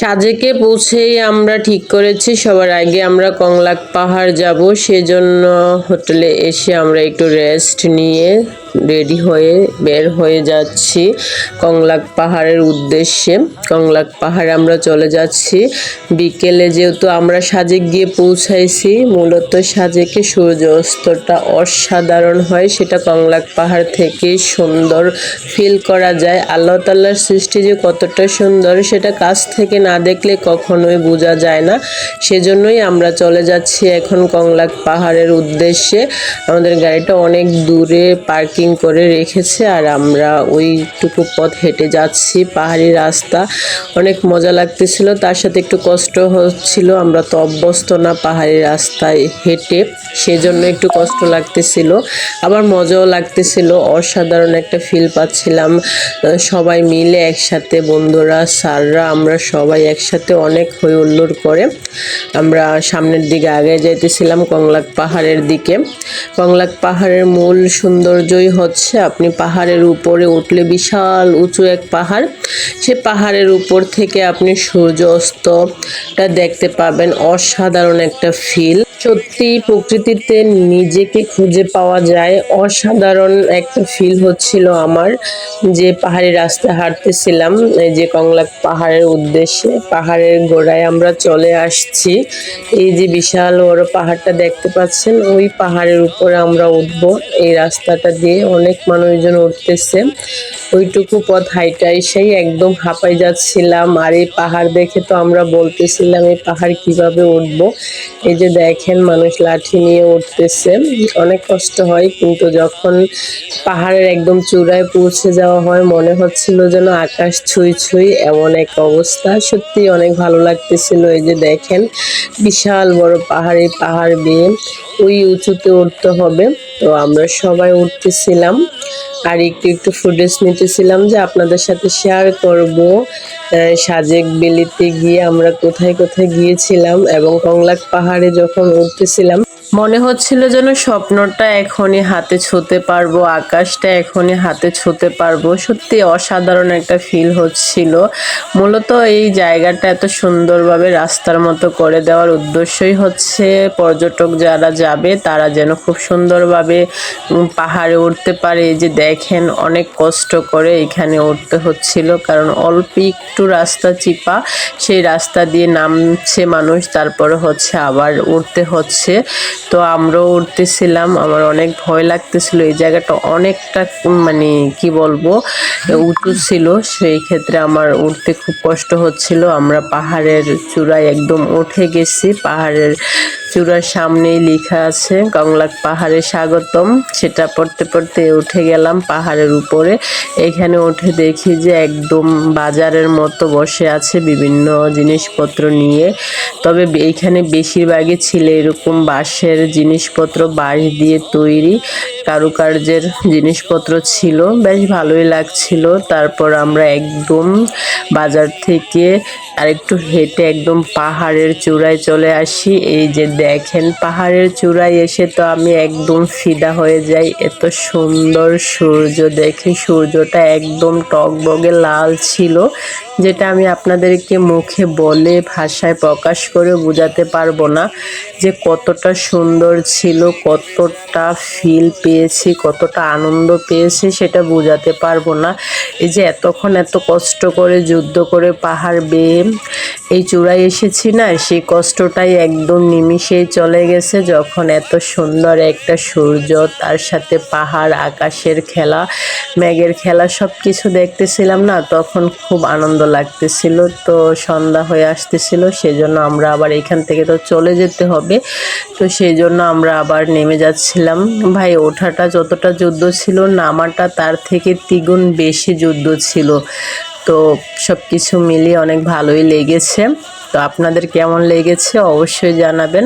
সাজেকে পৌঁছেই আমরা ঠিক করেছি, সবার আগে আমরা কংলাক পাহাড় যাব, সেজন্য হোটেলে এসে আমরা একটু রেস্ট নিয়ে রেডি হয়ে বের হয়ে যাচ্ছি কংলাক পাহাড়ের উদ্দেশ্যে। কংলাক পাহাড়ে আমরা চলে যাচ্ছি। বিকেলে যেহেতু আমরা সাজেক গিয়ে পৌঁছাইছি, মূলত সাজেকে সূর্য অস্তটা অসাধারণ হয়, সেটা কংলাক পাহাড় থেকে সুন্দর ফিল করা যায়। আল্লাহ তাল্লার সৃষ্টি যে কতটা সুন্দর, সেটা কাছ থেকে না দেখলে কখনোই বোঝা যায় না। সেজন্যই আমরা চলে যাচ্ছি এখন কংলাক পাহাড়ের উদ্দেশ্যে। আমাদের গাড়িটা অনেক দূরে পার্কিং করে রেখেছে, আর আমরা ওইটুকু পথ হেঁটে যাচ্ছি, পাহাড়ি রাস্তা। অনেক মজা লাগতেছিল, তার সাথে একটু কষ্ট হচ্ছিল, আমরা তো অভ্যস্ত না পাহাড়ি রাস্তায় হেঁটে, সেজন্য একটু কষ্ট লাগতেছিল। আবার মজাও লাগতেছিল, অসাধারণ একটা ফিল পাচ্ছিলাম সবাই মিলে একসাথে, বন্ধুরা, স্যাররা, আমরা সবাই একসাথে অনেক হই হুল্লোড় করে। আমরা সামনের দিকে আগে যাইতেছিলাম, কংলাক পাহাড়ের দিকে। কংলাক পাহাড়ের মূল সৌন্দর্যই হচ্ছে আপনি পাহাড়ের উপরে উঠলে বিশাল উঁচু এক পাহাড়। সে পাহাড়ের উপর থেকে আপনি সূর্য অস্তটা দেখতে পাবেন। অসাধারণ একটা ফিল সত্যি প্রকৃতিতে নিজেকে খুঁজে পাওয়া যায়। অসাধারণ একটা ফিল হচ্ছিল আমার যে পাহাড়ি রাস্তা হাঁটতেছিলাম, এই যে কংলাক পাহাড়ের উদ্দেশ্যে, পাহাড়ের গোড়ায় আমরা চলে আসছি। এই যে বিশাল বড় পাহাড়টা দেখতে পাচ্ছেন, ওই পাহাড়ের উপরে আমরা উঠবো। এই রাস্তাটা দিয়ে অনেক মানুষজন উঠতেছে। ওইটুকু পথ হাইটাই সেই একদম হাঁপাই যাচ্ছিলাম। আর এই পাহাড় দেখে তো আমরা বলতেছিলাম, এই পাহাড় কীভাবে উঠবো? এই যে দেখেন মানুষ লাঠি নিয়ে উঠতেছে। অনেক কষ্ট হয়, কিন্তু যখন পাহাড়ের একদম চূড়ায় পৌঁছে যাওয়া হয়, মনে হচ্ছিল যেন আকাশ ছুঁই ছুঁই এমন এক অবস্থা। সত্যি অনেক ভালো লাগতেছিল। এই যে দেখেন, বিশাল বড় পাহাড়ে পাহাড় বেয়ে ওই উঁচুতে উঠতে হবে। তো আমরা সবাই উঠতেছিলাম আর একটু একটু ফুটেজ নিতেছিলাম যে আপনাদের সাথে শেয়ার করব। সাজেক বেলিতে গিয়ে আমরা কোথায় কোথায় গিয়েছিলাম এবং কংলাক পাহাড়ে যখন উঠতেছিলাম মনে হচ্ছিল যেন স্বপ্নটা এখনই হাতে ছুঁতে পারব, আকাশটা এখনই হাতে ছুঁতে পারব। সত্যি অসাধারণ একটা ফিল হচ্ছিল। মূলত এই জায়গাটা এত সুন্দরভাবে রাস্তার মতো করে দেওয়ার উদ্দেশ্যই হচ্ছে পর্যটক যারা যাবে, তারা যেন খুব সুন্দরভাবে পাহাড়ে উঠতে পারে। যে দেখেন, অনেক কষ্ট করে এখানে উঠতে হচ্ছিল, কারণ অল্প একটু রাস্তা চিপা, সেই রাস্তা দিয়ে নামছে মানুষ, তারপরে হচ্ছে আবার উঠতে হচ্ছে। তো আমরাও উঠতেছিলাম। আমার অনেক ভয় লাগতেছিল। এই জায়গাটা অনেকটা মানে কি বলব, উঁচু ছিল। সেই ক্ষেত্রে আমার উঠতে খুব কষ্ট হচ্ছিল। আমরা পাহাড়ের চূড়ায় একদম উঠে গেছি। পাহাড়ের চূড়ার সামনেই লেখা আছে কংলাক পাহাড়ে স্বাগতম। সেটা পড়তে পড়তে উঠে গেলাম পাহাড়ের উপরে। এখানে উঠে দেখি যে একদম বাজারের মতো বসে আছে বিভিন্ন জিনিসপত্র নিয়ে। তবে এইখানে বেশিরভাগই ছিল এরকম বাঁশের জিনিসপত্র, বাঁশ দিয়ে তৈরি কারুকার্যের জিনিসপত্র ছিল। বেশ ভালোই লাগছিল। তারপর আমরা একদম বাজার থেকে আরেকটু হেঁটে একদম পাহাড়ের চূড়ায় চলে আসি। এই যে দেখেন, পাহাড়ের চূড়ায় এসে তো আমি একদম ফিদা হয়ে যাই। এত সুন্দর সূর্য দেখে সূর্যটা একদম টকবগে লাল ছিল, যেটা আমি আপনাদেরকে মুখে বলে, ভাষায় প্রকাশ করে বোঝাতে পারব না যে কতটা সুন্দর ছিল, কতটা ফিল পেয়েছি, কতটা আনন্দ পেয়েছি, সেটা বোঝাতে পারব না। এই যে এতক্ষণ এত কষ্ট করে যুদ্ধ করে পাহাড় বেয়ে এই চূড়ায় এসেছি না, সেই কষ্টটাই একদম নিমিষেই চলে গেছে যখন এত সুন্দর একটা সূর্য, তার সাথে পাহাড়, আকাশের খেলা, মেঘের খেলা সব কিছু দেখতেছিলাম না, তখন খুব আনন্দ লাগতেছিল। তো সন্ধ্যা হয়ে আসতেছিল, সেজন্য আমরা আবার এখান থেকে তো চলে যেতে হবে। তো সেই জন্য আমরা আবার নেমে যাচ্ছিলাম। ভাই, ওঠাটা যতটা যুদ্ধ ছিল, নামাটা তার থেকে দ্বিগুণ বেশি যুদ্ধ ছিল। তো সব কিছু মিলিয়ে অনেক ভালোই লেগেছে। তো আপনাদের কেমন লেগেছে অবশ্যই জানাবেন।